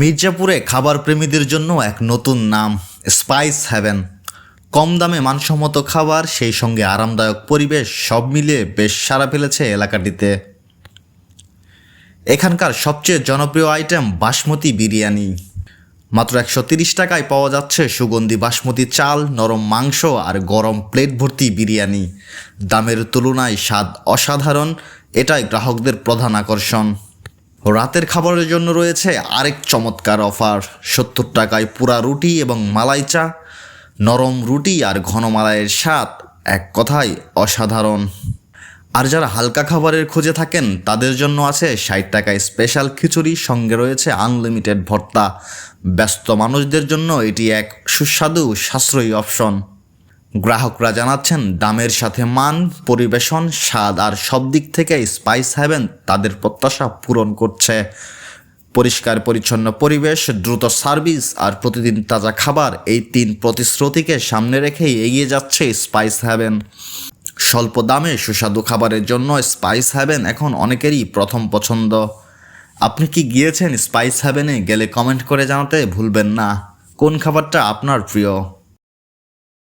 মির্জাপুরে খাবার প্রেমীদের জন্য এক নতুন নাম স্পাইস হ্যাভেন কম দামে মানসম্মত খাবার, সেই সঙ্গে আরামদায়ক পরিবেশ, সব মিলিয়ে বেশ সারা ফেলেছে এলাকাটিতে। এখানকার সবচেয়ে জনপ্রিয় আইটেম বাসমতি বিরিয়ানি। মাত্র একশো তিরিশ টাকায় পাওয়া যাচ্ছে সুগন্ধি বাসমতি চাল, নরম মাংস আর গরম প্লেট ভর্তি বিরিয়ানি। দামের তুলনায় স্বাদ অসাধারণ, এটাই গ্রাহকদের প্রধান আকর্ষণ। রাতের খাবারের জন্য রয়েছে আরেক চমৎকার অফার। সত্তর টাকায় পুরা রুটি এবং মালাই চা, নরম রুটি আর ঘন মালাইয়ের স্বাদ এক কথায় অসাধারণ। আর যারা হালকা খাবারের খোঁজে থাকেন, তাদের জন্য আছে ষাট টাকায় স্পেশাল খিচুড়ি, সঙ্গে রয়েছে আনলিমিটেড ভর্তা। ব্যস্ত মানুষদের জন্য এটি এক সুস্বাদু সাশ্রয়ী অপশন। গ্রাহকরা জানাচ্ছেন, দামের সাথে মান, পরিবেশন, স্বাদ আর সব দিক থেকে স্পাইস হ্যাভেন তাদের প্রত্যাশা পূরণ করছে। পরিষ্কার, পরিচ্ছন্ন পরিবেশ, দ্রুত সার্ভিস আর প্রতিদিন তাজা খাবার এই তিন প্রতিশ্রুতিকে সামনে রেখেই এগিয়ে যাচ্ছে স্পাইস হ্যাভেন স্বল্প দামে সুস্বাদু খাবারের জন্য স্পাইস হ্যাভেন এখন অনেকেরই প্রথম পছন্দ। আপনি কি গিয়েছেন স্পাইস হ্যাভেনে গেলে কমেন্ট করে জানাতে ভুলবেন না। কোন খাবারটা আপনার প্রিয়?